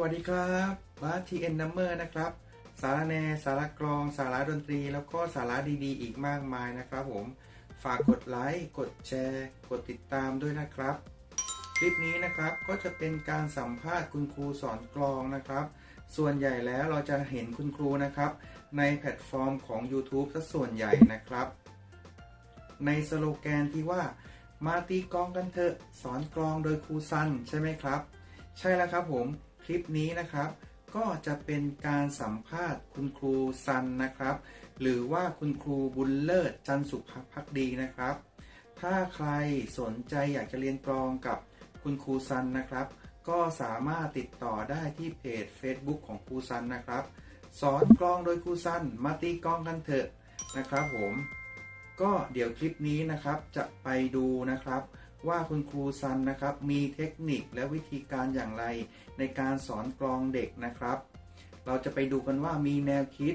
วัสดีครับบาทีเอ็นนัมเมอร์นะครับ สาระแนสาระกลอง สาระดนตรี แล้วก็สาระดีๆ อีกมากมายนะครับผม ฝากกดไลค์ กดแชร์ กดติดตามด้วยนะครับ คลิปนี้นะครับก็จะเป็นการสัมภาษณ์คุณครูสอนกลองนะครับ ส่วนใหญ่แล้วเราจะเห็นคุณครูนะครับ ในแพลตฟอร์มของ YouTube ซะส่วนใหญ่นะครับ ในสโลแกนที่ว่ามาตีกลองกันเถอะสอนกลองโดยครูซันใช่ไหมครับ ใช่แล้วครับผม คลิปนี้นะครับ ก็จะเป็นการสัมภาษณ์คุณครูซันนะครับ หรือว่าคุณครูบุญเลิศจันสุภพักดีนะครับ ถ้าใครสนใจอยากจะเรียนกลองกับคุณครูซันนะครับ ก็สามารถติดต่อได้ที่เพจ Facebook ของครูซันนะครับ สอนกลองโดยครูซันมาตีกลองกันเถอะนะครับผม ก็เดี๋ยวคลิปนี้นะครับจะไปดูนะครับ ว่าคุณครูซันนะครับ มีเทคนิคและวิธีการอย่างไร ในการสอนกลองเด็กนะครับ เราจะไปดูกันว่ามีแนวคิด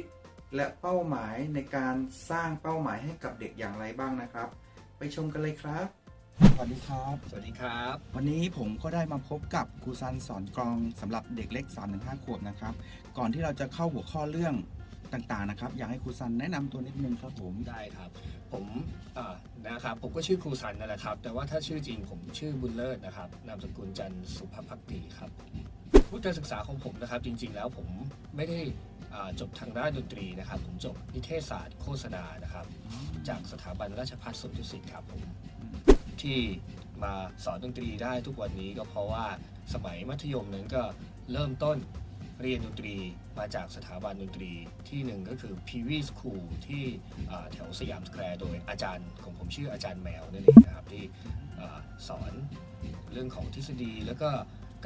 และเป้าหมายในการสร้างเป้าหมายให้กับเด็กอย่างไรบ้างนะครับ ไปชมกันเลยครับ สวัสดีครับ สวัสดีครับ วันนี้ผมก็ได้มาพบกับครูซันสอนกลองสำหรับเด็กเล็ก 3-5 ขวบนะครับ ก่อนที่เราจะเข้าหัวข้อเรื่อง ต่างๆนะครับอยากให้ครูซันแนะนำตัวนิดนึงครับผม ได้ครับ ผมอ่านะครับผมก็ชื่อครูสันนั่นแหละครับ แต่ว่าถ้าชื่อจริงผมชื่อบุญเลิศนะครับนามสกุลจันทร์สุภพักดีครับวุฒิการศึกษาของผมนะครับ จริง ๆ แล้วผมไม่ได้อ่าจบทางด้านดนตรีนะครับ ผมจบนิเทศศาสตร์โฆษณานะครับ จากสถาบันราชภัฏสวนดุสิตครับผม ที่มาสอนดนตรีได้ทุกวันนี้ก็เพราะว่าสมัยมัธยมนั้นก็เริ่มต้น เรียนดนตรีมาจากสถาบันดนตรีที่หนึ่งก็คือ p v School ที่แถวสยามสแควร์โดยอาจารย์ของผมชื่ออาจารย์แมวนั่นเองนะครับที่สอนเรื่องของทฤษฎีแล้วก็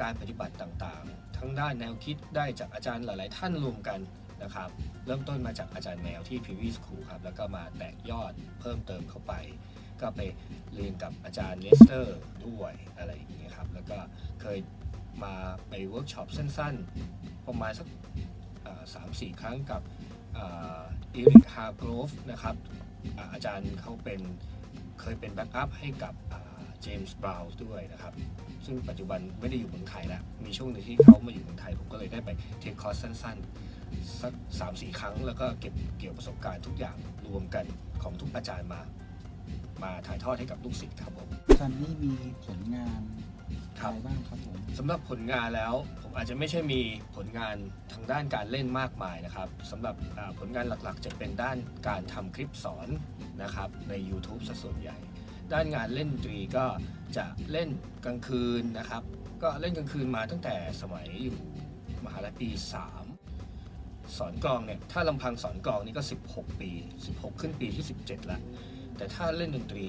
การปฏิบัติต่างๆ ทั้งด้านแนวคิดได้จากอาจารย์หลาย ๆ ท่านรวมกันนะครับ เริ่มต้นมาจากอาจารย์แมวที่ p v School ครับแล้วก็มาแตกยอดเพิ่มเติมเข้าไป ก็ไปเรียนกับอาจารย์เลสเตอร์ด้วยอะไรอย่างเงี้ยครับแล้วก็เคย มาไปเวิร์กช็อปสั้นๆ ประมาณสักสามสี่ครั้งกับเอริกฮาร์โกรฟนะครับอาจารย์เขาเป็นเคยเป็นแบ็กอัพให้กับเจมส์บราวน์ด้วยนะครับ ซึ่งปัจจุบันไม่ได้อยู่เมืองไทยแล้ว มีช่วงหนึงที่เขามาอยู่เมืองไทย ผมก็เลยได้ไปเทคคอร์สสั้นๆ สักสามสี่ครั้ง แล้วก็เก็บเกี่ยวประสบการณ์ทุกอย่างรวมกันของทุกอาจารย์มา มาถ่ายทอดให้กับลูกศิษย์ครับผมซันนี่มีผลงาน ครัอะบไรบ้างครับผมสำหรับผลงานแล้วผมอาจจะไม่ใช่มีผลงานทางด้านการเล่นมากมายนะครับสำหรับอ่าผลงานหลักๆ จะเป็นด้านการทำคลิปสอนนะครับใน YouTube ซะส่วนใหญ่ ด้านงานเล่นดนตรีก็จะเล่นกลางคืนนะครับ ก็เล่นกลางคืนมาตั้งแต่สมัยอยู่มหาลัยปี 3 สอนกลองเนี่ยถ้าลำพังสอนกลองนี่ก็ 16 ปี 16 ขึ้นปีที่ 17 แล้ว แต่ถ้าเล่นดนตรี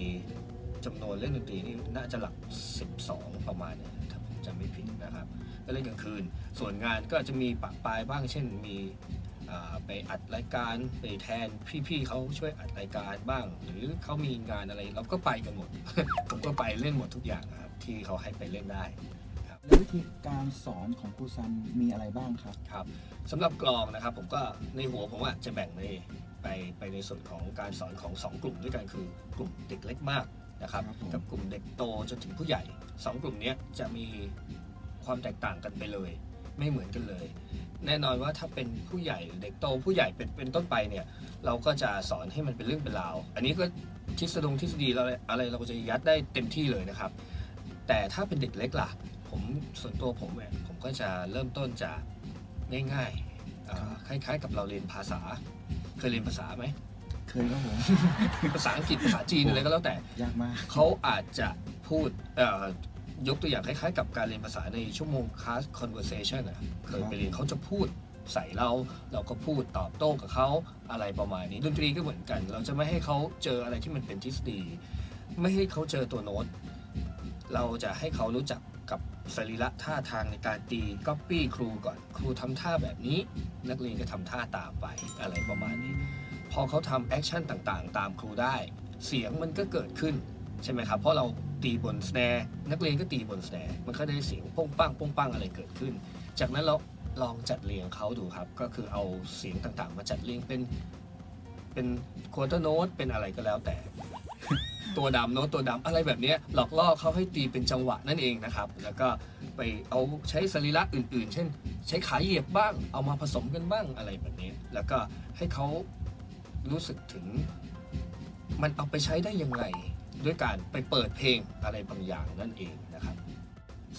จำนวนเล่นดนตรีนี่น่าจะหลัก 12 ประมาณเนี่ยถ้าผมจำไม่ผิดนะครับก็เล่นกลางคืน ส่วนงานก็จะมีปะปลายบ้าง เช่นมีอ่าไปอัดรายการไปแทนพี่ๆเขาช่วยอัดรายการบ้าง หรือเขามีงานอะไรเราก็ไปกันหมด ผมก็ไปเล่นหมดทุกอย่างนะครับที่เขาให้ไปเล่นได้แล้ววิธีการสอนของครูซันมีอะไรบ้างครับครับสำหรับกลองนะครับผมก็ในหัวผมอะจะแบ่งในไปไปในส่วนของการสอนของ 2 กลุ่มด้วยกันคือกลุ่มเด็กเล็กมาก นะครับครับผม กับกลุ่มเด็กโตจนถึงผู้ใหญ่2กลุ่มเนี้ยจะมีความแตกต่างกันไปเลย ไม่เหมือนกันเลย แน่นอนว่าถ้าเป็นผู้ใหญ่หรือเด็กโตผู้ใหญ่เป็นเป็นต้นไปเนี่ยเราก็จะสอนให้มันเป็นเรื่องเป็นราว อันนี้ก็ทฤษฎงทฤษฎีเราอะไรเราก็จะยัดได้เต็มที่เลยนะครับ แต่ถ้าเป็นเด็กเล็กล่ะ ผมส่วนตัวผมเนี่ยผมก็จะเริ่มต้นจากง่ายๆเอ่อคล้ายๆ กับเราเรียนภาษา เคยเรียนภาษาไหม เคยครับผม ภาษาอังกฤษภาษาจีนอะไรก็แล้วแต่ ยากมาก เขาอาจจะพูดเอ่อยกตัวอย่างคล้ายๆ กับการเรียนภาษาในชั่วโมงคลาส conversation อะเคยไปเรียนเขาจะพูดใส่เรา เราก็พูดตอบโต้กับเขาอะไรประมาณนี้ดนตรีก็เหมือนกัน เราจะไม่ให้เขาเจออะไรที่มันเป็นทฤษฎี ไม่ให้เขาเจอตัวโน้ต เราจะให้เขารู้จักกับสรีระท่าทางในการตีก๊อปปี้ครูก่อน ครูทำท่าแบบนี้ นักเรียนก็ทำท่าตามไปอะไรประมาณนี้พ อเขาทำแอคชั่นต่างๆ ตามครูได้ เสียงมันก็เกิดขึ้นใช่ไหมครับ เพราะเราตีบนสแนร์นักเรียนก็ตีบนสแนร์มันก็ได้เสียงป้งปังป้งปังอะไรเกิดขึ้น จากนั้นเราลองจัดเรียงเขาดูครับ ก็คือเอาเสียงต่างๆ มาจัดเรียงเป็นเป็นควอเตอร์โน้ตเป็นอะไรก็แล้วแต่ ตัวดำโน้ตตัวดำอะไรแบบนี้หลอกล่อเขาให้ตีเป็นจังหวะนั่นเองนะครับ แล้วก็ไปเอาใช้สรีระอื่น ๆ เช่น ใช้ขาเหยียบบ้างเอามาผสมกันบ้างอะไรแบบนี้ แล้วก็ให้เขา รู้สึกถึงมันเอาไปใช้ได้ยังไง ด้วยการไปเปิดเพลงอะไรบางอย่างนั่นเองนะครับ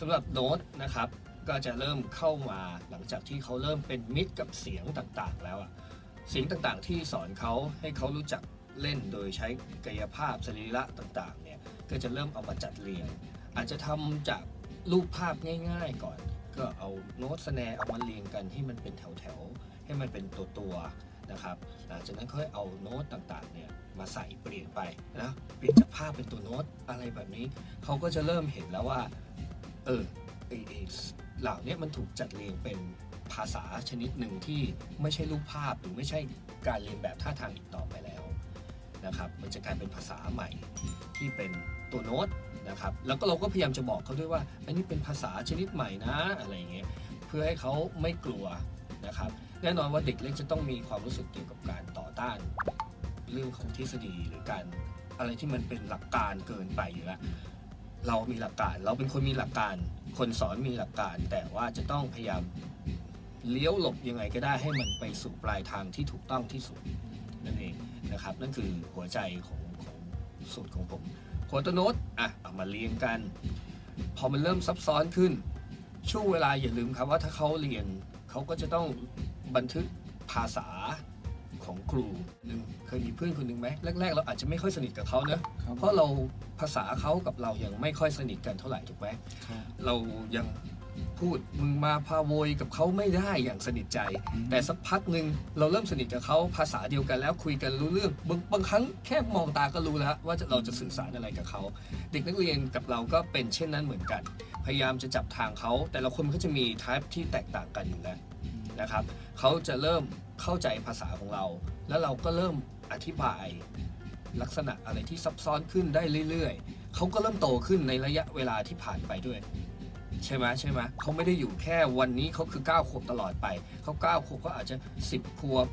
สำหรับโน้ตนะครับก็จะเริ่มเข้ามาหลังจากที่เขาเริ่มเป็นมิตรกับเสียงต่างๆ แล้วอะเสียงต่างๆ ที่สอนเขาให้เขารู้จักเล่นโดยใช้กายภาพสรีระต่างๆเนี่ยก็จะเริ่มเอามาจัดเรียง อาจจะทำจากรูปภาพง่ายๆก่อน ก็เอาโน้ตสแนร์เอามาเรียงกันให้มันเป็นแถวๆให้มันเป็นตัวๆ นะครับ หลังจากนั้นค่อยเอาโน้ตต่างๆเนี่ยมาใส่เปลี่ยนไปนะเปลี่ยนจากภาพเป็นตัวโน้ตอะไรแบบนี้เขาก็จะเริ่มเห็นแล้วว่าเออไอไอเหล่านี้มันถูกจัดเรียงเป็นภาษาชนิดหนึ่งที่ไม่ใช่รูปภาพหรือไม่ใช่การเรียนแบบท่าทางอีกต่อไปแล้วนะครับมันจะกลายเป็นภาษาใหม่ที่เป็นตัวโน้ตนะครับแล้วก็เราก็พยายามจะบอกเขาด้วยว่าอันนี้เป็นภาษาชนิดใหม่นะอะไรอย่างเงี้ยเพื่อให้เขาไม่กลัวนะครับ แน่นอนว่าเด็กเล็กจะต้องมีความรู้สึกเกี่ยวกับการต่อต้าน เรื่องของทฤษฎีหรือการอะไรที่มันเป็นหลักการเกินไปอยู่แล้วเรามีหลักการ เราเป็นคนมีหลักการ คนสอนมีหลักการ แต่ว่าจะต้องพยายามเลี้ยวหลบยังไงก็ได้ให้มันไปสู่ปลายทางที่ถูกต้องที่สุดนั่นเองนะครับ นั่นคือหัวใจของของสูตรของผมโคตรโนตอะเอามาเรียงกัน พอมันเริ่มซับซ้อนขึ้น ช่วงเวลาอย่าลืมครับว่าถ้าเขาเรียน เขาก็จะต้องบันทึกภาษาของครูหนึ่งเคยมีเพื่อนคนหนึ่งไหมแรกๆ เราอาจจะไม่ค่อยสนิทกับเขานะครับเพราะเราภาษาเขากับเรายังไม่ค่อยสนิทกันเท่าไหร่ถูกไหมครับเรายังพูดมึงมาพาโวยกับเขาไม่ได้อย่างสนิทใจ แต่สักพักหนึ่งเราเริ่มสนิทกับเขาภาษาเดียวกันแล้วคุยกันรู้เรื่องบางบางครั้งแค่มองตาก็รู้แล้วว่าจะเราจะสื่อสารอะไรกับเขา เด็กนักเรียนกับเราก็เป็นเช่นนั้นเหมือนกัน พยายามจะจับทางเขา แต่ละคนก็จะมีทายที่แตกต่างกันอยู่แล้วนะครับเขาจะเริ่มเข้าใจภาษาของเรา แล้วเราก็เริ่มอธิบายลักษณะอะไรที่ซับซ้อนขึ้นได้เรื่อยๆ เขาก็เริ่มโตขึ้นในระยะเวลาที่ผ่านไปด้วย ใช่ไหมใช่ไหมเขาไม่ได้อยู่แค่วันนี้เขาคือ 9 ขวบตลอดไป เขา9ขวบเขาอาจจะ 10 ขวบ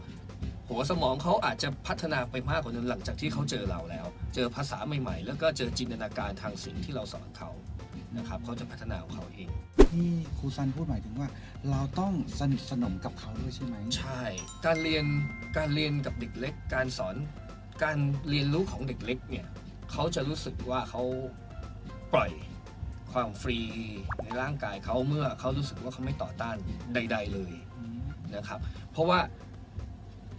หัวสมองเขาอาจจะพัฒนาไปมากกว่านั้นหลังจากที่เขาเจอเราแล้ว เจอภาษาใหม่ๆ แล้วก็เจอจินตนาการทางสิ่งที่เราสอนเขา นะครับเขาจะพัฒนาของเขาเอง ที่ครูซันพูดหมายถึงว่า เราต้องสนิทสนมกับเขาด้วยใช่ไหมใช่ การเรียนการเรียนกับเด็กเล็ก การสอนการเรียนรู้ของเด็กเล็กเนี่ยเขาจะรู้สึกว่าเขาปล่อยความฟรีในร่างกายเขาเมื่อเขารู้สึกว่าเขาไม่ต่อต้านใด ๆเลยนะครับ เพราะว่า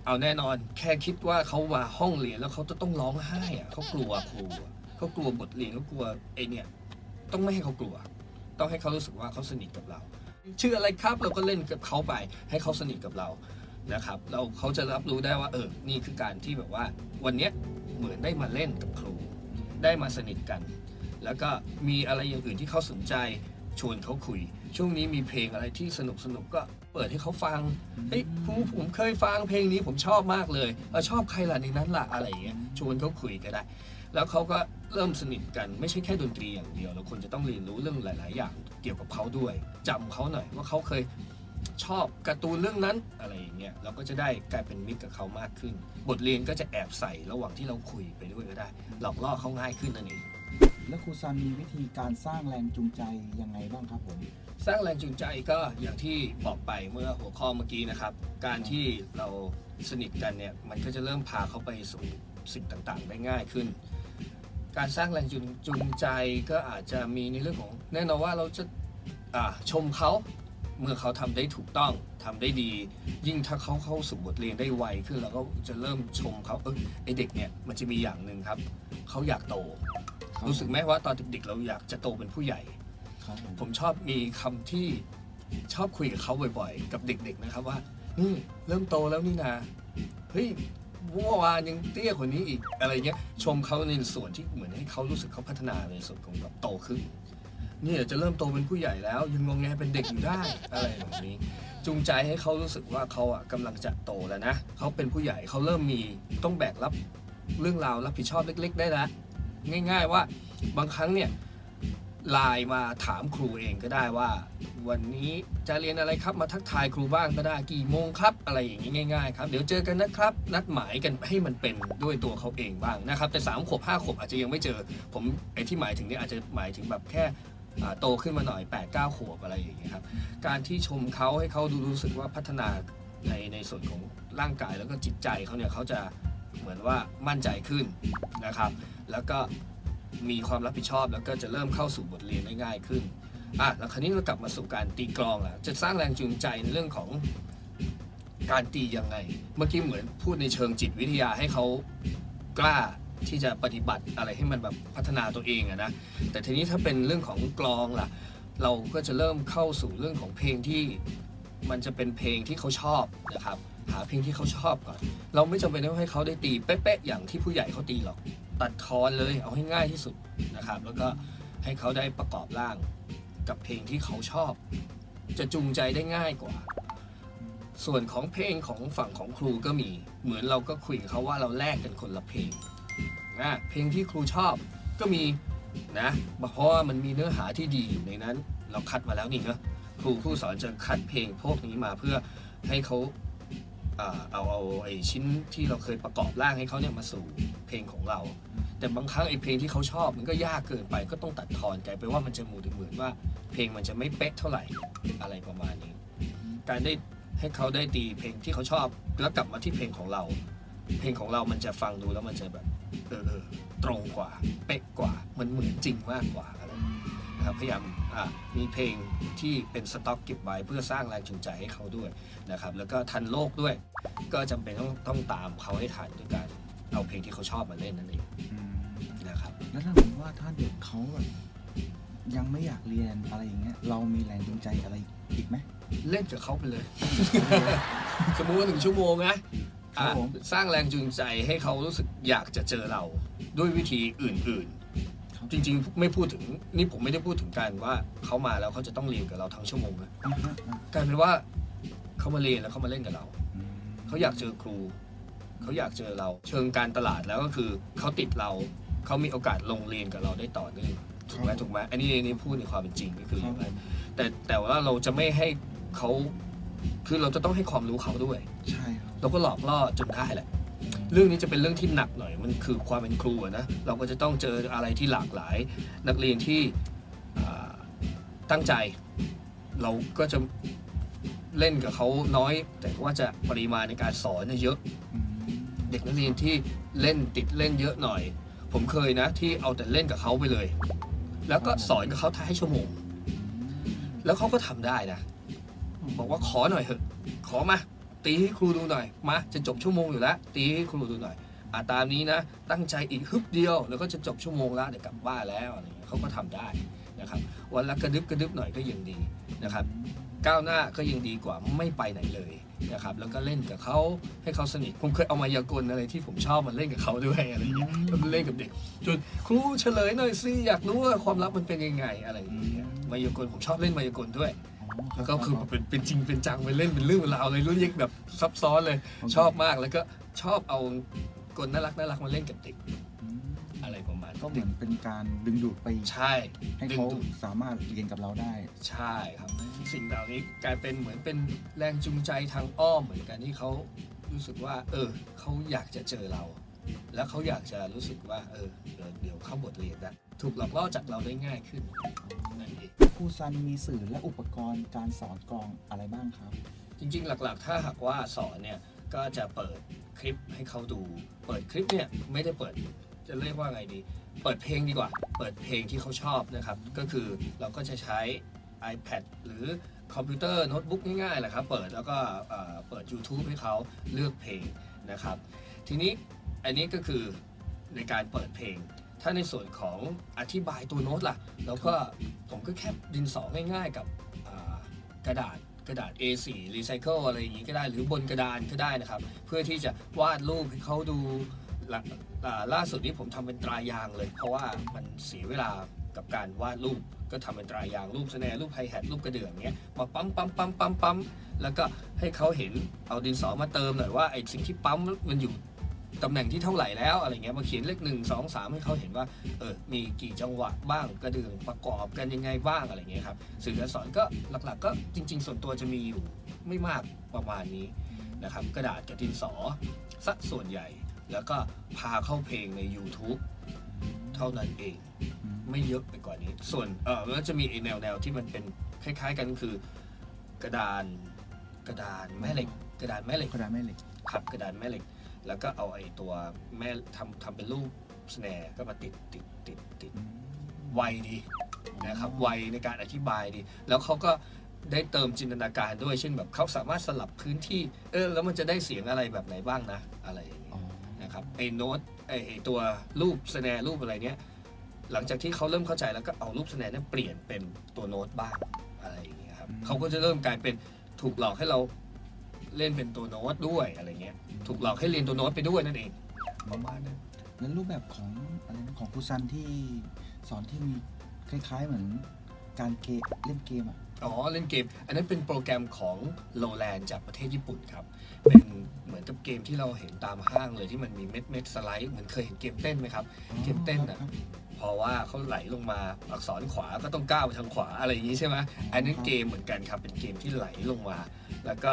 เอาแน่นอนแค่คิดว่าเขามาห้องเรียนแล้วเขาจะต้องร้องไห้อะเขากลัวครูอะเขากลัวบทเรียนเขากลัวไอเนี่ย ต้องไม่ให้เขากลัว ต้องให้เขารู้สึกว่าเขาสนิทกับเรา ชื่ออะไรครับเราก็เล่นกับเขาไป ให้เขาสนิทกับเรานะครับเราเขาจะรับรู้ได้ว่าเออนี่คือการที่แบบว่า วันเนี้ยเหมือนได้มาเล่นกับครู ได้มาสนิทกัน แล้วก็มีอะไรอย่างอื่นที่เขาสนใจชวนเขาคุย ช่วงนี้มีเพลงอะไรที่สนุกสนุกๆก็เปิดให้เขาฟังเฮ้ยครูผมเคยฟังเพลงนี้ผมชอบมากเลยเออชอบใครล่ะในนั้นล่ะอะไรอย่างเงี้ยชวนเขาคุยก็ได้ แล้วเขาก็เริ่มสนิทกันไม่ใช่แค่ดนตรีอย่างเดียว เราควรจะต้องเรียนรู้เรื่องหลาย ๆ อย่างเกี่ยวกับเขาด้วยจำเขาหน่อยว่าเขาเคยชอบการ์ตูนเรื่องนั้นอะไรอย่างเงี้ยเราก็จะได้กลายเป็นมิตรกับเขามากขึ้น บทเรียนก็จะแอบใส่ระหว่างที่เราคุยไปด้วยก็ได้ หลอกล่อเขาง่ายขึ้นนั่นเองแล้วครูซันมีวิธีการสร้างแรงจูงใจยังไงบ้างครับผมสร้างแรงจูงใจก็อย่างที่บอกไปเมื่อหัวข้อเมื่อกี้นะครับ การที่เราสนิทกันเนี่ยมันก็จะเริ่มพาเขาไปสู่สิ่งต่างๆ ได้ง่ายขึ้น การสร้างแรงจูงจูงใจก็อาจจะมีในเรื่องของ แน่นอนว่าเราจะชมเขาเมื่อเขาทำได้ถูกต้องทำได้ดี ยิ่งถ้าเขาเข้าสู่บทเรียนได้ไวขึ้นเราก็จะเริ่มชมเขาเออไอเด็กเนี่ยมันจะมีอย่างหนึ่งครับ เขาอยากโต รู้สึกไหมว่าตอนเด็กๆเราอยากจะโตเป็นผู้ใหญ่ ผมชอบมีคำที่ชอบคุยกับเขาบ่อยๆ กับเด็ก ๆนะครับว่านี่เริ่มโตแล้วนี่นาเฮ้ย เมื่อวานยังเตี้ยกว่านี้อีกอะไรเงี้ย ชมเขาในส่วนที่เหมือนให้เขารู้สึกเขาพัฒนาในส่วนของแบบโตขึ้นเนี่ยจะเริ่มโตเป็นผู้ใหญ่แล้ว ยังงงแงเป็นเด็กอยู่ได้อะไรแบบนี้ จูงใจให้เขารู้สึกว่าเขาอะกำลังจะโตแล้วนะเขาเป็นผู้ใหญ่เขาเริ่มมีต้องแบกรับเรื่องราวรับผิดชอบเล็ก ๆ ได้แล้วง่าย ๆ ว่าบางครั้งเนี่ย ไลน์มาถามครูเองก็ได้ว่า วันนี้จะเรียนอะไรครับมาทักทายครูบ้างก็ได้กี่โมงครับ อะไรอย่างนี้ง่ายๆครับเดี๋ยวเจอกันนะครับ นัดหมายกันให้มันเป็นด้วยตัวเขาเองบ้างนะครับ แต่3ามขวบห้าขวบอาจจะยังไม่เจอ ผมไอ้ที่หมายถึงนี่อาจจะหมายถึงแบบแค่โตขึ้นมาหน่อย 8 9 ขวบอะไรอย่างเงี้ยครับ การที่ชมเขาให้เขาดูรู้สึกว่าพัฒนาในในส่วนของร่างกายแล้วก็จิตใจเขาเนี่ยเขาจะเหมือนว่ามั่นใจขึ้นนะครับ แล้วก็ มีความรับผิดชอบ แล้วก็จะเริ่มเข้าสู่บทเรียนได้ง่ายขึ้นอะแล้วคราวนี้เรากลับมาสู่การตีกลองอะจะสร้างแรงจูงใจในเรื่องของการตียังไง เมื่อกี้เหมือนพูดในเชิงจิตวิทยาให้เขากล้าที่จะปฏิบัติอะไรให้มันแบบพัฒนาตัวเองอะนะแต่ทีนี้ถ้าเป็นเรื่องของกลองล่ะ เราก็จะเริ่มเข้าสู่เรื่องของเพลงที่มันจะเป็นเพลงที่เขาชอบนะครับ หาเพลงที่เขาชอบก่อน เราไม่จำเป็นต้องให้เขาได้ตีเป๊ะๆอย่างที่ผู้ใหญ่เขาตีหรอก ตัดทอนเลยเอาให้ง่ายที่สุดนะครับ แล้วก็ให้เขาได้ประกอบร่างกับเพลงที่เขาชอบ จะจูงใจได้ง่ายกว่า ส่วนของเพลงของฝั่งของครูก็มี เหมือนเราก็คุยกับเขาว่าเราแลกกันคนละเพลงนะเพลงที่ครูชอบก็มีนะเพราะว่ามันมีเนื้อหาที่ดีอยู่ในนั้น เราคัดมาแล้วนี่เนะครูผู้สอนจะคัดเพลงพวกนี้มาเพื่อให้เขา เอาเอาไอ้ชิ้นที่เราเคยประกอบร่างให้เขาเนี่ยมาสู่เพลงของเรา แต่บางครั้งไอ้เพลงที่เขาชอบมันก็ยากเกินไปก็ต้องตัดทอนกลายไปว่ามันจะมูถึงเหมือนว่า เพลงมันจะไม่เป๊ะเท่าไหร่อะไรประมาณนี้ การได้ให้เขาได้ตีเพลงที่เขาชอบแล้วกลับมาที่เพลงของเรา เพลงของเรามันจะฟังดูแล้วมันจะแบบเออเออตรงกว่า เป๊ะกว่ามันเหมือนจริงมากกว่าอะ นะครับพยายามอะมีเพลงที่เป็นสต็อกเก็บไว้เพื่อสร้างแรงจูงใจให้เขาด้วยนะครับแล้วก็ทันโลกด้วย ก็จำเป็นต้องต้องตามเขาให้ทันด้วยการเอาเพลงที่เขาชอบมาเล่นนั่นเองอืมนะครับแล้วถ้าสมมติว่าถ้าเด็กเขาแบบยังไม่อยากเรียนอะไรอย่างเงี้ยเรามีแรงจูงใจอะไรอีกไหมเล่นกับเขาไปเลย สมมุติว่าหนึ่งชั่วโมงนะครัอะบผมสร้างแรงจูงใจให้เขารู้สึกอยากจะเจอเราด้วยวิธีอื่นครับๆ จริง ๆ ไม่พูดถึงนี่ผมไม่ได้พูดถึงการว่าเขามาแล้วเขาจะต้องเรียนกับเราทั้งชั่วโมงนะอ่าฮะอ่ากลายเป็นว่าเขามาเรียนแล้วเขามาเล่นกับเราอืมเขาอยากเจอครู เขาอยากเจอเรา เชิงการตลาดแล้วก็คือเขาติดเรา เขามีโอกาสลงเรียนกับเราได้ต่อเนื่องถูกไหมถูกไหมอันนี้อันนี้พูดในความเป็นจริงก็คือคอรับย่างผนั้นมแต่แต่ว่าเราจะไม่ให้เขาคือเราจะต้องให้ความรู้เขาด้วย ใช่ครับ เราก็หลอกล่อจนได้แหละ เรื่องนี้จะเป็นเรื่องที่หนักหน่อย มันคือความเป็นครูอะนะ เราก็จะต้องเจออะไรที่หลากหลาย นักเรียนที่อ่าตั้งใจ เราก็จะเล่นกับเขาน้อย แต่ว่าจะปริมาณในการสอนเนี่ยเยอะอืมเด็กนักเรียนที่เล่นติดเล่นเยอะหน่อย ผมเคยนะที่เอาแต่เล่นกับเขาไปเลย แล้วก็สอนกับเขาท้ายชั่วโมง แล้วเขาก็ทำได้นะ บอกว่าขอหน่อยเถอะ ขอมา ตีให้ครูดูหน่อย มาจะจบชั่วโมงอยู่แล้ว ตีให้ครูดูหน่อยอ่าตามนี้นะ ตั้งใจอีกฮึบเดียว แล้วก็จะจบชั่วโมงแล้วเดี๋ยวกลับบ้านแล้วอะไรเงี้ยเขาก็ทำได้นะครับ วันละกระดึบกระดึบหน่อยก็ยังดีนะครับ ก้าวหน้าก็ยังดีกว่าไม่ไปไหนเลยนะครับ แล้วก็เล่นกับเขาให้เขาสนิท ผมเคยเอามายากลอะไรที่ผมชอบมาเล่นกับเขาด้วยอะไรเงี้ยมันเล่นกับเด็กจนครูเฉลยหน่อยสิอยากรู้ว่าความลับมันเป็นยังไงอะไรอย่างเงี้ยมายากลผมชอบเล่นมายากลด้วย แล้วก็คือรับเป็นเป็นจริงเป็นจังไปเล่นเป็นเรื่องเป็นราวเลยรุ่นยิ่งแบบซับซ้อนเลยโอเคชอบมากแล้วก็ชอบเอากลน่ารักน่ารักมาเล่นกับเด็กอืมอะไรประมาณก็เหมือนเป็นการดึงดูดไปใช่ให้ดึงเขาดูดสามารถเรียนกับเราได้ ใช่ครับ สิ่งเหล่านี้กลายเป็นเหมือนเป็นแรงจูงใจทางอ้อมเหมือนกันที่เขารู้สึกว่า เออเขาอยากจะเจอเรา แล้วเขาอยากจะรู้สึกว่า เออเดี๋ยวเดี๋ยวเข้าบทเรียนนะ ถูกหลอกล่อจากเราได้ง่ายขึ้นนั่นเองครูซันมีสื่อและอุปกรณ์การสอนกลองอะไรบ้างครับ จริงๆ หลักๆ ถ้าหากว่าสอนเนี่ยก็จะเปิดคลิปให้เขาดู เปิดคลิปเนี่ยไม่ได้เปิดจะเรียกว่าไงดี เปิดเพลงดีกว่า เปิดเพลงที่เขาชอบนะครับ ก็คือเราก็จะใช้ iPad หรือคอมพิวเตอร์โน้ตบุ๊กง่ายๆแหละครับ เปิดแล้วก็เอ่อเปิด YouTube ให้เขาเลือกเพลงนะครับ ทีนี้อันนี้ก็คือในการเปิดเพลง ถ้าในส่วนของอธิบายตัวโน้ตล่ะ แล้วก็ผมก็แค่ดินสอง่ายๆกับกระดาษกระดาษ A4 รีไซเคิลอะไรอย่างนี้ก็ได้หรือบนกระดานก็ได้นะครับ เพื่อที่จะวาดรูปให้เขาดูล่าอ่าล่าสุดนี้ผมทำเป็นตรายางเลย เพราะว่ามันเสียเวลากับการวาดรูป ก็ทำเป็นตรายางรูปแสดงรูปไฮแฮทรูปกระเดื่องเนี้ยมาปั๊มปั๊มปั๊มปั๊มปั๊มแล้วก็ให้เขาเห็นเอาดินสอมาเติมหน่อยว่าไอ้สิ่งที่ปั๊มมันอยู่ ตำแหน่งที่เท่าไหร่แล้วอะไรเงี้ยมาเขียนเลขหนึ่งสองสามให้เขาเห็นว่าเออมีกี่จังหวะบ้างกระเดื่องประกอบกันยังไงบ้างอะไรเงี้ยครับสื่อการสอนก็หลักๆ ก็จริง ๆ ส่วนตัวจะมีอยู่ไม่มากประมาณนี้นะครับกระดาษกับดินสอสักส่วนใหญ่ แล้วก็พาเข้าเพลงใน YouTube เท่านั้นเองอืมไม่เยอะไปกว่านี้ ส่วนเออแล้วจะมีไอ้แนวแนวที่มันเป็นคล้าย ๆ กันคือกระดานกระดานแม่เหล็กกระดานแม่เหล็กกระดาษแม่เหล็กขับกระดานแม่เหล็ก แล้วก็เอาไอ้ตัวแม่ทำทำเป็นรูปสแนร์ก็มาติดติดติดติดอืมไวดีนะครับไวในการอธิบายดี แล้วเขาก็ได้เติมจินตนาการด้วย เช่นแบบเขาสามารถสลับพื้นที่ เออแล้วมันจะได้เสียงอะไรแบบไหนบ้างนะ อะไรอย่างเงี้อ๋ยอนะครับไอ้โน้ตไอ้ไอ้ตัวรูปสแนร์รูปอะไรเนี้ยหลังจากที่เขาเริ่มเข้าใจแล้วก็เอารูปสแนร์นั้นเปลี่ยนเป็นตัวโน้ตบ้างอะไรอย่างเงี้ยครับเขาก็จะเริ่มกลายเป็นถูกหลอกให้เรา เล่นเป็นตัวโน้ตด้วยอะไรเงี้ย ถูกหลอกให้เรียนตัวโน้ตไปด้วยนั่นเองประมาณนั้นแล้วรูปแบบของอะไรนะของครูซันที่สอนที่มีคล้าย ๆ เหมือนการเกมเล่นเกมอะ อ๋อเล่นเกม อันนั้นเป็นโปรแกรมของโลแลนจากประเทศญี่ปุ่นครับ เป็นเหมือนกับเกมที่เราเห็นตามห้างเลยที่มันมีเม็ดเม็ดสไลด์เหมือนเคยเห็นเกมเต้นไหมครับ เกมเต้นอะครับเพราะว่าเขาไหลลงมาอักษรขวาก็ต้องก้าวไปทางขวาอะไรอย่างนี้ใช่ไหมอันนั้นเกมเหมือนกันครับเป็นเกมที่ไหลลงมา แล้วก็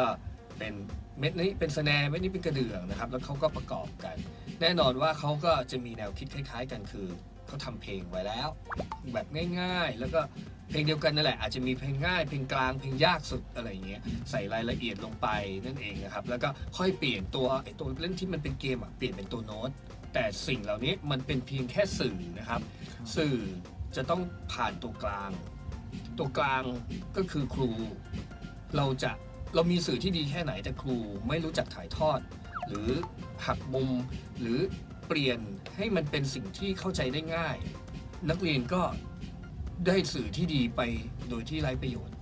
เป็นเม็ดนี้เป็นสแนร์เม็ดนี้เป็นกระเดื่องนะครับ แล้วเขาก็ประกอบกัน แน่นอนว่าเขาก็จะมีแนวคิดคล้ายๆ กันคือเขาทำเพลงไว้แล้ว แบบง่ายๆ แล้วก็เพลงเดียวกันนั่นแหละอาจจะมีเพลงง่ายเพลงกลางเพลงยากสุดอะไรอย่างเงี้ยใส่รายละเอียดลงไปนั่นเองนะครับแล้วก็ค่อยเปลี่ยนตัวไอ้ตัวเล่นที่มันเป็นเกมอะเปลี่ยนเป็นตัวโน้ตแต่สิ่งเหล่านี้มันเป็นเพียงแค่สื่อนะครับ สื่อจะต้องผ่านตัวกลาง ตัวกลางก็คือครูเราจะ เรามีสื่อที่ดีแค่ไหนแต่ครูไม่รู้จักถ่ายทอด หรือหักมุม หรือเปลี่ยนให้มันเป็นสิ่งที่เข้าใจได้ง่าย นักเรียนก็ได้สื่อที่ดีไปโดยที่ไร้ประโยชน์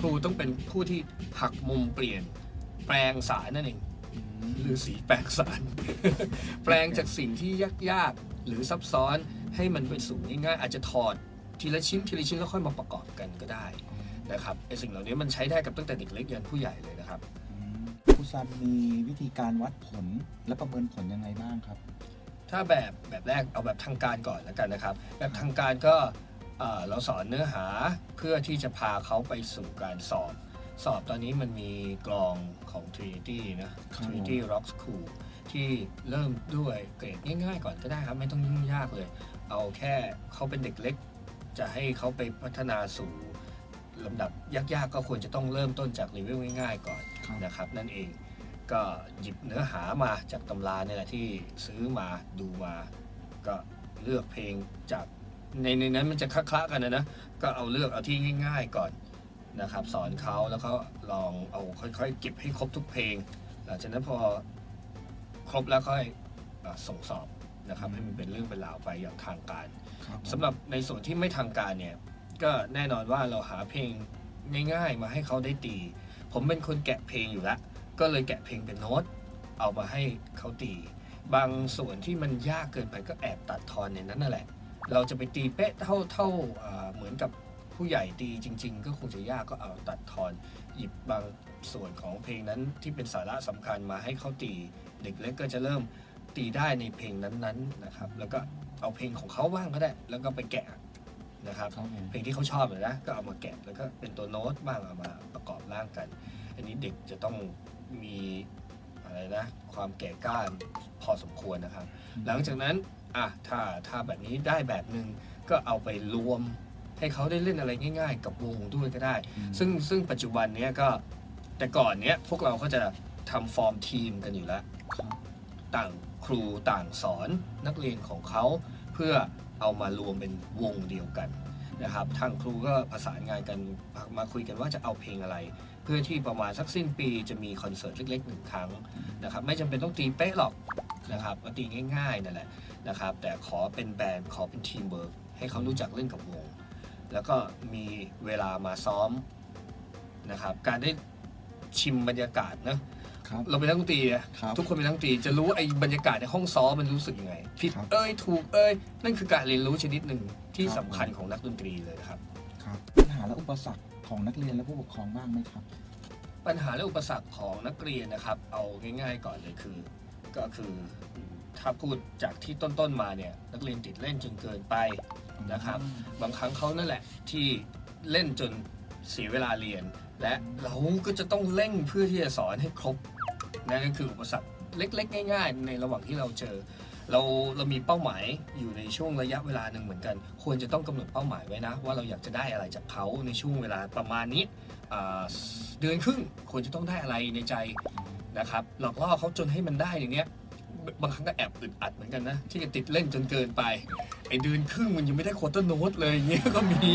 ครูต้องเป็นผู้ที่หักมุมเปลี่ยน แปลงสารนั่นเองหรือสีแปลงสาร แปลงจากสิ่งที่ยากๆหรือซับซ้อนให้มันเป็นสูงง่ายๆอาจจะถอดทีละชิ้นทีละชิ้นแล้วค่อยมาประกอบกันก็ได้ นะครับไอสิ่งเหล่านี้มันใช้ได้กับตั้งแต่เด็กเล็กยันผู้ใหญ่เลยนะครับอืมครูซันมีวิธีการวัดผลและประเมินผลยังไงบ้างครับ ถ้าแบบแบบแรกเอาแบบทางการก่อนแล้วกันนะครับ แบบทางการก็เอ่อเราสอนเนื้อหาเพื่อที่จะพาเขาไปสู่การสอบ สอบตอนนี้มันมีกรองของ Trinity นะ ครับ Trinity Rock School ที่เริ่มด้วยเกรดง่ายๆก่อนก็ได้ครับ ไม่ต้องยุ่งยากเลย เอาแค่เขาเป็นเด็กเล็ก จะให้เขาไปพัฒนาสู่ ลำดับยากๆ ก็ควรจะต้องเริ่มต้นจากเลเวลง่ายๆ ก่อนครับนะครับ นั่นเองก็หยิบเนื้อหามาจากตำราเนี่ยแหละที่ซื้อมาดูมา ก็เลือกเพลงจากในในนั้นมันจะคละๆกันนะนะก็เอาเลือกเอาที่ง่าย ๆ ก่อนนะครับ สอนเขาแล้วก็ลองเอาค่อยๆเก็บให้ครบทุกเพลง หลังจากนั้นพอครบแล้วค่อยอะส่งสอบนะครับให้มันเป็นเรื่องเป็นราวไปอย่างทางการครับสำหรับในส่วนที่ไม่ทางการเนี่ย ก็แน่นอนว่าเราหาเพลงง่ายๆ มาให้เขาได้ตี ผมเป็นคนแกะเพลงอยู่แล้วก็เลยแกะเพลงเป็นโน้ตเอามาให้เขาตี บางส่วนที่มันยากเกินไปก็แอบตัดทอนในนั้นนั่นแหละ เราจะไปตีเป๊ะเท่าเท่าเหมือนกับผู้ใหญ่ตีจริง ๆ ก็คงจะยากก็เอาตัดทอนหยิบบางส่วนของเพลงนั้นที่เป็นสาระสำคัญมาให้เขาตี เด็กเล็กก็จะเริ่มตีได้ในเพลงนั้นๆนะครับ แล้วก็เอาเพลงของเขาบ้างก็ได้ แล้วก็ไปแกะ นะครับครับผม เพลงที่เขาชอบเลยนะก็เอามาแกะแล้วก็เป็นตัวโน้ตบ้างเอามาประกอบร่างกัน อันนี้เด็กจะต้องมีอะไรนะความแก่กล้าพอสมควรนะครับหลังจากนั้นอะถ้าถ้าแบบนี้ได้แบบหนึ่งก็เอาไปรวมให้เขาได้เล่นอะไรง่าย ๆ กับวงด้วยก็ได้ อืม ซึ่งซึ่งปัจจุบันเนี้ยก็แต่ก่อนเนี้ยพวกเราก็จะทำฟอร์มทีมกันอยู่แล้ว ครับ ต่างครูต่างสอนนักเรียนของเขาเพื่อ เอามารวมเป็นวงเดียวกันนะครับทางครูก็ประสานงานกันมาคุยกันว่าจะเอาเพลงอะไร เพื่อที่ประมาณสักสิ้นปีจะมีคอนเสิร์ตเล็กๆหนึ่งครั้งนะครับไม่จำเป็นต้องตีเป๊ะหรอกนะครับก็ตีง่ายๆนั่นแหละนะครับแต่ขอเป็นแบรนด์ขอเป็นทีมเวิร์กให้เขารู้จักเล่นกับวง แล้วก็มีเวลามาซ้อมนะครับการได้ชิมบรรยากาศนะ ครับเราเป็นนักดนตรีอะครับทุกคนเป็นนักดนตรีจะรู้ว่าไอ้บรรยากาศในห้องซ้อมมันรู้สึกยังไงผิดครับเอ้ยถูกเอ้ยนั่นคือการเรียนรู้ชนิดหนึ่งที่ครับ สำคัญของนักดนตรีเลยนะครับ ครับปัญหาและอุปสรรคของนักเรียนและผู้ปกครองบ้างไหมครับ ปัญหาและอุปสรรคของนักเรียนนะครับ เอาง่าย ๆ ก่อนเลยคือ ก็คือถ้าพูดจากที่ต้นๆมาเนี่ยนักเรียนติดเล่นจนเกินไป นะครับ บางครั้งเขานั่นแหละที่เล่นจนเสียเวลาเรียน และเราก็จะต้องเร่งเพื่อที่จะสอนให้ครบ นั่นก็คืออุปสรรคเล็กๆ ง่าย ๆ ในระหว่างที่เราเจอ เราเรามีเป้าหมายอยู่ในช่วงระยะเวลาหนึ่งเหมือนกัน ควรจะต้องกำหนดเป้าหมายไว้นะ ว่าเราอยากจะได้อะไรจากเขาในช่วงเวลาประมาณนี้เดือนครึ่งควรจะต้องได้อะไรในใจนะครับหลอกล่อเขาจนให้มันได้อย่างเนี้ย บางครั้งก็แอบอึดอัดเหมือนกันนะ ที่จะติดเล่นจนเกินไป ไอ้เดือนครึ่งมันยังไม่ได้ควอเตอร์โน้ตเลยอย่างเงี้ยก็มี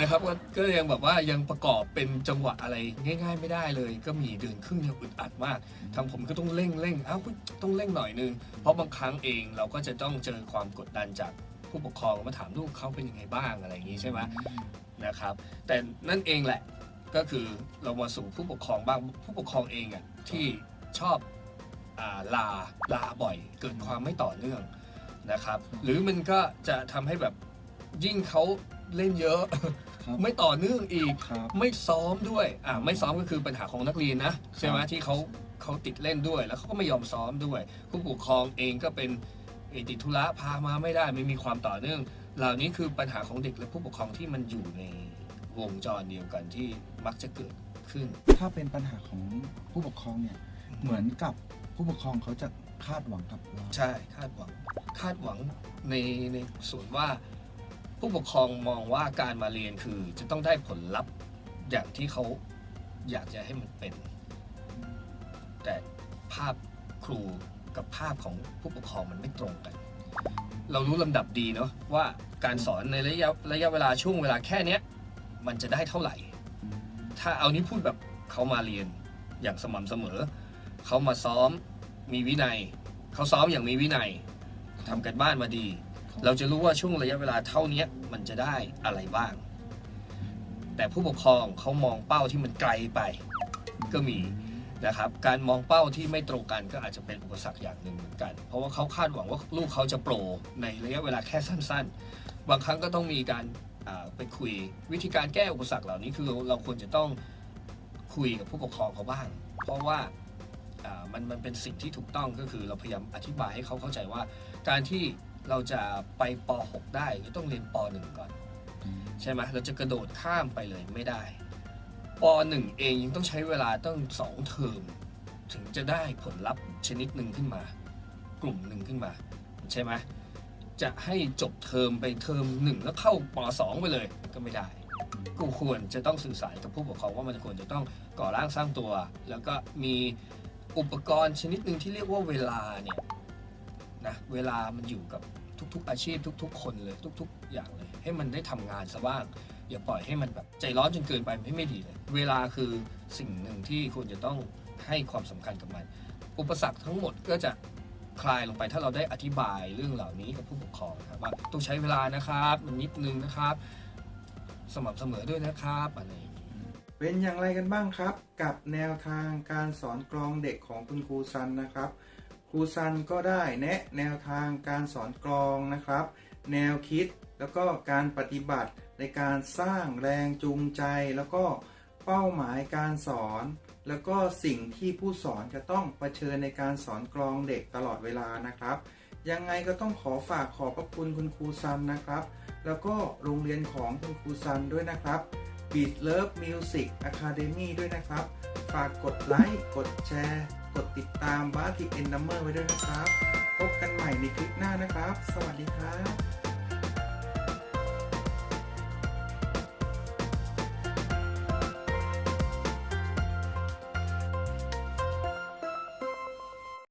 นะครับก็ก็ยังแบบว่ายังประกอบเป็นจังหวะอะไรง่าย ๆ ไม่ได้เลย ก็มีเดือนครึ่งยังอึดอัดมากทางผมก็ต้องเร่งเร่งอ้าก็ต้องเร่งหน่อยนึงเพราะบางครั้งเองเราก็จะต้องเจอความกดดันจากผู้ปกครองมาถามลูกเขาเป็นยังไงบ้างอะไรอย่างนี้ใช่ไหมนะครับ แต่นั่นเองแหละก็คือเรามาสู่ผู้ปกครองบ้างผู้ปกครองเองอะที่ชอบ ลาลาบ่อย เกิดความไม่ต่อเนื่องนะครับ หรือมันก็จะทำให้แบบยิ่งเขาเล่นเยอะครับไม่ต่อเนื่องอีกครับไม่ซ้อมด้วยอ่าไม่ซ้อมก็คือปัญหาของนักเรียนนะใช่ไหมที่เขาเขาติดเล่นด้วย แล้วเขาก็ไม่ยอมซ้อมด้วย ผู้ปกครองเองก็เป็นเอ่อติดธุระพามาไม่ได้ไม่มีความต่อเนื่อง เหล่านี้คือปัญหาของเด็กและผู้ปกครองที่มันอยู่ในวงจรเดียวกันที่มักจะเกิดขึ้น ถ้าเป็นปัญหาของผู้ปกครองเนี่ยเหมือนกับ ผู้ปกครองเขาจะคาดหวังกับเราใช่คาดหวังคาดหวังในในส่วนว่า ผู้ปกครองมองว่าการมาเรียนคือจะต้องได้ผลลัพธ์อย่างที่เขาอยากจะให้มันเป็น แต่ภาพครูกับภาพของผู้ปกครองมันไม่ตรงกัน เรารู้ลำดับดีเนาะว่าการสอนในระยะระยะเวลาช่วงเวลาแค่เนี้ยมันจะได้เท่าไหร่ ถ้าเอานี้พูดแบบเขามาเรียนอย่างสม่ำเสมอ เขามาซ้อมมีวินัย เขาซ้อมอย่างมีวินัยทำกันบ้านมาดี เราจะรู้ว่าช่วงระยะเวลาเท่านี้มันจะได้อะไรบ้าง แต่ผู้ปกครองเขามองเป้าที่มันไกลไป ก็มีนะครับ การมองเป้าที่ไม่ตรงกันก็อาจจะเป็นอุปสรรคอย่างหนึ่งเหมือนกัน เพราะว่าเขาคาดหวังว่าลูกเขาจะโปรในระยะเวลาแค่สั้น ๆ บางครั้งก็ต้องมีการไปคุยวิธีการแก้อุปสรรคเหล่านี้คือเราควรจะต้องคุยกับผู้ปกครองเขาบ้าง เพราะว่า มันมันเป็นสิ่งที่ถูกต้องก็คือเราพยายามอธิบายให้เขาเข้าใจว่า การที่เราจะไปป .6 ได้ก็ต้องเรียนป .1 ก่อน ใช่ไหมเราจะกระโดดข้ามไปเลยไม่ได้ป .1 เองยังต้องใช้เวลาตั้งสองเทอมถึงจะได้ผลลัพธ์ชนิดหนึ่งขึ้นมา กลุ่มหนึ่งขึ้นมา ใช่ไหมจะให้จบเทอมไปเทอมหนึ่งแล้วเข้าป .2 ไปเลยก็ไม่ได้กูควรจะต้องสื่อสารกับผู้ปกครองว่ามันควรจะต้องก่อร่างสร้างตัว แล้วก็มี อุปกรณ์ชนิดหนึ่งที่เรียกว่าเวลาเนี่ยนะเวลามันอยู่กับทุกๆอาชีพทุก ๆ คนเลยทุก ๆ อย่างเลย ให้มันได้ทำงานซะบ้างอย่าปล่อยให้มันแบบใจร้อนจนเกินไปไม่ไม่ดีเลย เวลาคือสิ่งหนึ่งที่ควรจะต้องให้ความสำคัญกับมัน อุปสรรคทั้งหมดก็จะคลายลงไปถ้าเราได้อธิบายเรื่องเหล่านี้กับผู้ปกครองครับว่าต้องใช้เวลานะครับ มันนิดนึงนะครับ สม่ำเสมอด้วยนะครับอะไรอย่างนี้ เป็นอย่างไรกันบ้างครับ กับแนวทางการสอนกลองเด็กของคุณครูซันนะครับ ครูซันก็ได้แนะแนวทางการสอนกลองนะครับ แนวคิดแล้วก็การปฏิบัติในการสร้างแรงจูงใจ แล้วก็เป้าหมายการสอน แล้วก็สิ่งที่ผู้สอนจะต้องเผชิญในการสอนกลองเด็กตลอดเวลานะครับยังไงก็ต้องขอฝากขอบพระคุณคุณครูซันนะครับ แล้วก็โรงเรียนของคุณครูซันด้วยนะครับ Beat Love Music Academy ด้วยนะครับ ฝากกดไลค์ กดแชร์ กดติดตามบาร์ติเอ็นดัมเมอร์ไว้ด้วยนะครับ พบกันใหม่ในคลิปหน้านะครับ สวัสดีครับ